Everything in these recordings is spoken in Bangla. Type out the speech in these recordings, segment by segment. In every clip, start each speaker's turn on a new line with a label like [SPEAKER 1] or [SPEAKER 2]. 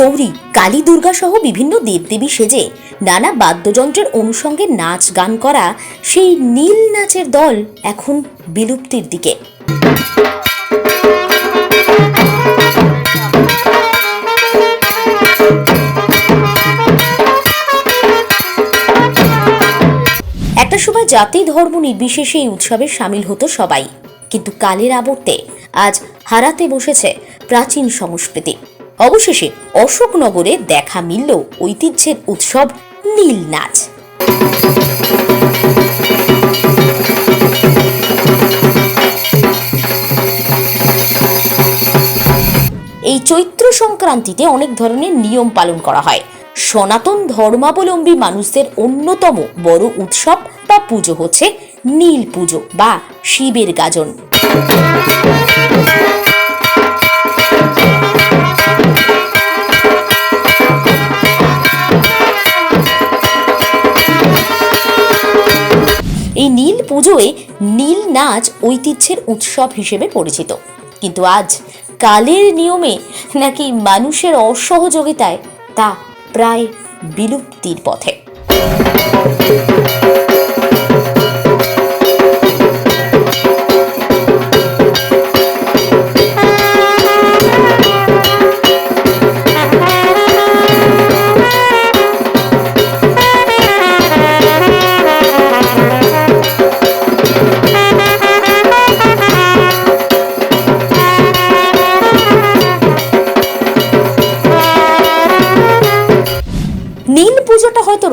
[SPEAKER 1] গৌরী, কালী দুর্গা সহ বিভিন্ন দেবদেবী সেজে নানা বাদ্যযন্ত্রের অনুষঙ্গে নাচ গান করা সেই নীল নাচের দল এখন বিলুপ্তির দিকে। একটা সময় জাতি ধর্ম নির্বিশেষে এই উৎসবে সামিল হতো সবাই। কিন্তু কালের আবর্তে আজ হারাতে বসেছে প্রাচীন সংস্কৃতি। অবশেষে অশোকনগরে দেখা মিলল ঐতিহ্যের উৎসব নীল নাচ। এই চৈত্র সংক্রান্তিতে অনেক ধরনের নিয়ম পালন করা হয়। সনাতন ধর্মাবলম্বী মানুষদের অন্যতম বড় উৎসব বা পুজো হচ্ছে নীল পুজো বা শিবের গাজন। পুজোয় নীল নাচ ঐতিহ্যের উৎসব হিসেবে পরিচিত। কিন্তু আজ কালের নিয়মে নাকি মানুষের অসহযোগিতায় তা প্রায় বিলুপ্তির পথে।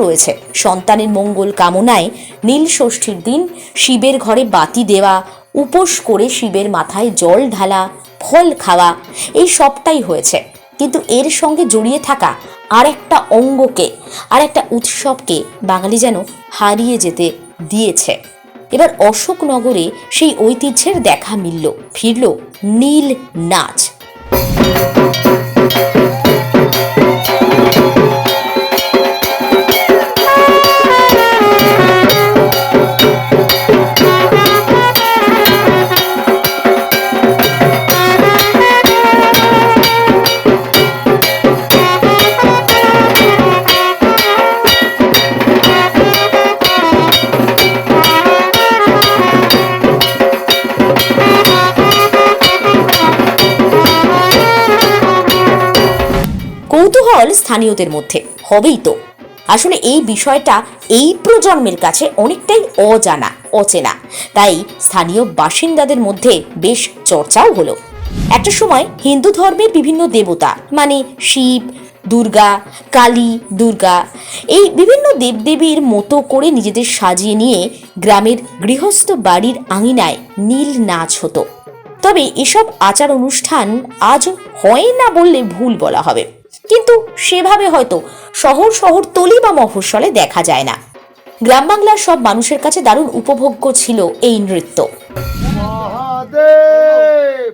[SPEAKER 1] রয়েছে। সন্তানের মঙ্গল কামনায় নীল ষষ্ঠীর দিন শিবের ঘরে বাতি দেওয়া, উপোস করে শিবের মাথায় জল ঢালা, ফল খাওয়া, এই সবটাই হয়েছে। কিন্তু এর সঙ্গে জড়িয়ে থাকা আর একটা অঙ্গকে আর একটা উৎসবকে বাঙালি যেন হারিয়ে যেতে দিয়েছে। এবার অশোকনগরে সেই ঐতিহ্যের দেখা মিলল, ফিরল নীল নাচ। কৌতূহল স্থানীয়দের মধ্যে, হবেই তো। আসলে এই বিষয়টা এই প্রজন্মের কাছে অনেকটাই অজানা, অচেনা। তাই স্থানীয় বাসিন্দাদের মধ্যে বেশ চর্চাও হলো। একটা সময় হিন্দু ধর্মের বিভিন্ন দেবতা মানে শিব, দুর্গা, কালী, দুর্গা, এই বিভিন্ন দেবদেবীর মতো করে নিজেদের সাজিয়ে নিয়ে গ্রামের গৃহস্থ বাড়ির আঙিনায় নীল নাচ হতো। তবে এসব আচার অনুষ্ঠান আজও হয় না বললে ভুল বলা হবে। কিন্তু সেভাবে হয়তো শহর শহর তলি বা মফস্বলে দেখা যায় না। গ্রাম বাংলার সব মানুষের কাছে দারুণ উপভোগ্য ছিল এই নৃত্য।
[SPEAKER 2] মহাদেব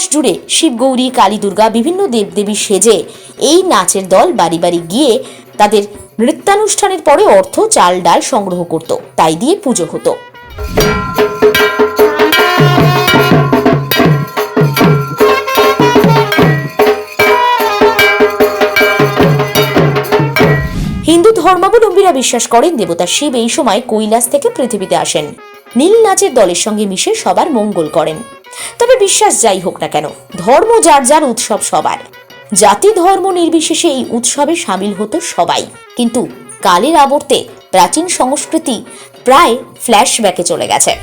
[SPEAKER 1] মাস জুড়ে শিবগৌরী কালী দুর্গা বিভিন্ন দেবদেবী সেজে এই নাচের দল বাড়ি বাড়ি গিয়ে তাদের নৃত্যানুষ্ঠানের পরে অর্থ, চাল, ডাল সংগ্রহ করত। তাই দিয়ে পুজো হতো। হিন্দু ধর্মাবলম্বীরা বিশ্বাস করেন দেবতা শিব এই সময় কৈলাস থেকে পৃথিবীতে আসেন। নীল নাচের দলের সঙ্গে মিশে সবার মঙ্গল করেন। তবে বিশ্বাস যাই হোক না কেন, ধর্ম যার যার উৎসব সবার। জাতি ধর্ম নির্বিশেষে এই উৎসবে সামিল হতো সবাই। কিন্তু কালের আবর্তে প্রাচীন সংস্কৃতি প্রায় ফ্ল্যাশব্যাকে চলে গেছে।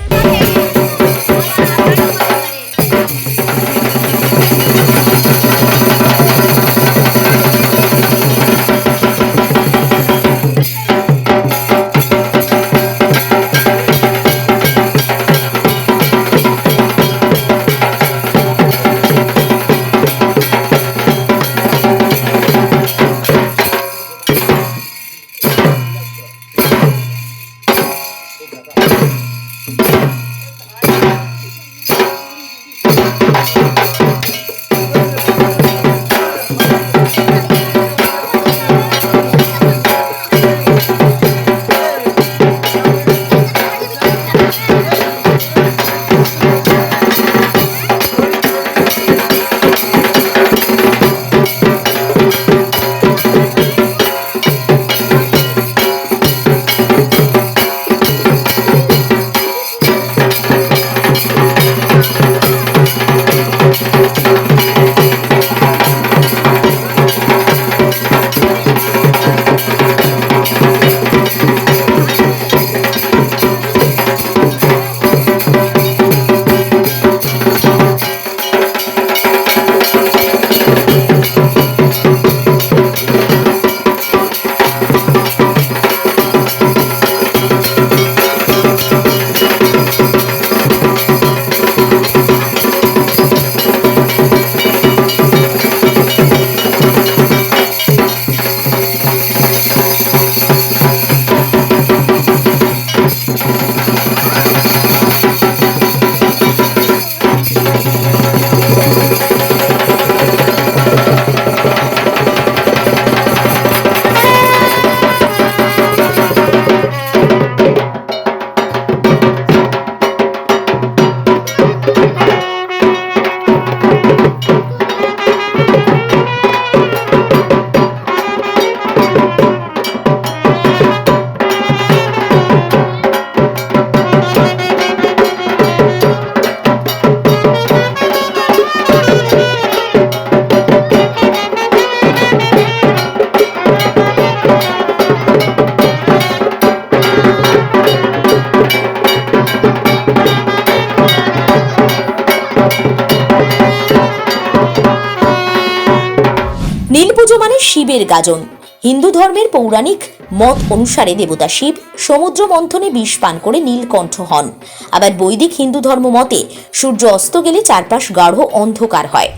[SPEAKER 1] শিবের গাজন। হিন্দু ধর্মের পৌরাণিক মত অনুসারে দেবতা শিব সমুদ্র মন্থনে বিষ পান করে নীলকণ্ঠ হন। আবার বৈদিক হিন্দু ধর্ম মতে সূর্য অস্ত গেলে চারপাশ গাঢ় অন্ধকার হয়।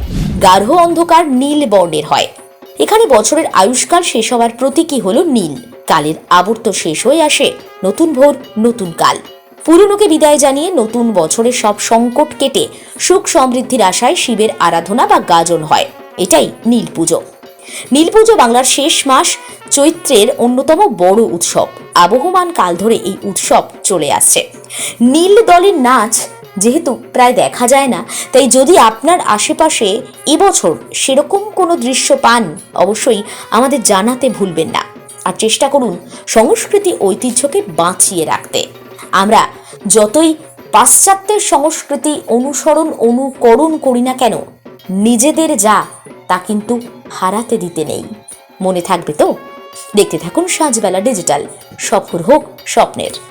[SPEAKER 1] গাঢ় অন্ধকার নীল বর্ণের হয়। এখানে বছরের আয়ুষ্কাল শেষ হওয়ার প্রতীকী হল নীল। কালের আবর্ত শেষ হয়ে আসে নতুন ভোর, নতুন কাল। পুরনোকে বিদায় জানিয়ে নতুন বছরের সব সংকট কেটে সুখ সমৃদ্ধির আশায় শিবের আরাধনা বা গাজন হয়। এটাই নীল পুজো। নীল পুজো বাংলার শেষ মাস চৈত্রের অন্যতম বড় উৎসব। আবহমান কাল ধরে এই উৎসব চলে আসছে। নীল দলের নাচ যেহেতু প্রায় দেখা যায় না, তাই যদি আপনার আশেপাশে এবছর সেরকম কোনো দৃশ্য পান, অবশ্যই আমাদের জানাতে ভুলবেন না। আর চেষ্টা করুন সংস্কৃতি ঐতিহ্যকে বাঁচিয়ে রাখতে। আমরা যতই পাশ্চাত্যের সংস্কৃতি অনুসরণ, অনুকরণ করি না কেন, নিজেদের যা তা কিন্তু হারাতে দিতে নেই। মনে থাকবে তো? দেখতে থাকুন সাজবেলা ডিজিটাল। সফর হোক স্বপ্নের।